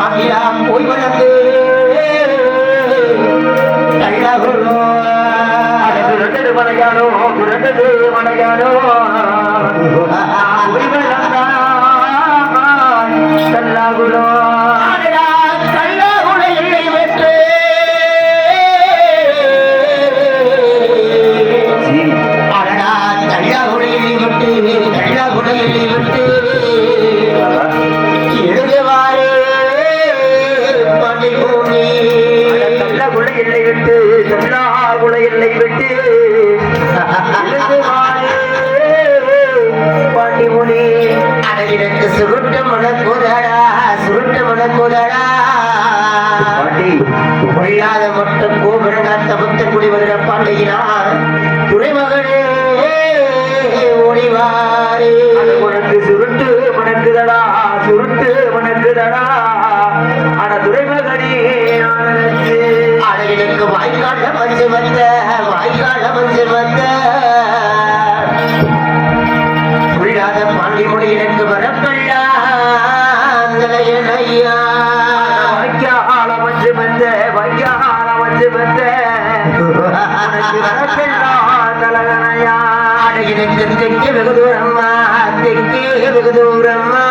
மாநிலம் போய் வளர்ந்து கள்ளகுள்ளோ துரண்டது மனையானோ துரண்டது மனையானோ போய் வளர்ந்தான் கள்ளகுள்ளோ விட்டு விட்டு தமிழாகுல எல்லை விட்டு. எழுந்து வாழே பாண்டிமுனி அடகிடக்கு சுருட்டு மணக்குதடா சுருட்டு மணக்குதடா பாண்டி கொள்ளாத மட்டும் கோபுரங்காத்த புத்த குடிவருட பாண்டியினார் துறைமகனே ஓடிவாரே. உனக்கு சுருட்டு மணக்குதடா சுருட்டு மணக்குதடா. வாய்க்கால மஞ்சு வந்த வாய்க்கால மஞ்சு வந்த. புள்ளாத பாண்டி மொழி எனக்கு வரப்பள்ளா ஐயா. வாய்க்கால மஞ்சு வந்த வந்த வரப்பெல்லாம் தலகணையா அழகிற்கு தெற்கு வெகு தூரம்மா தெற்கே வெகு தூரம்மா.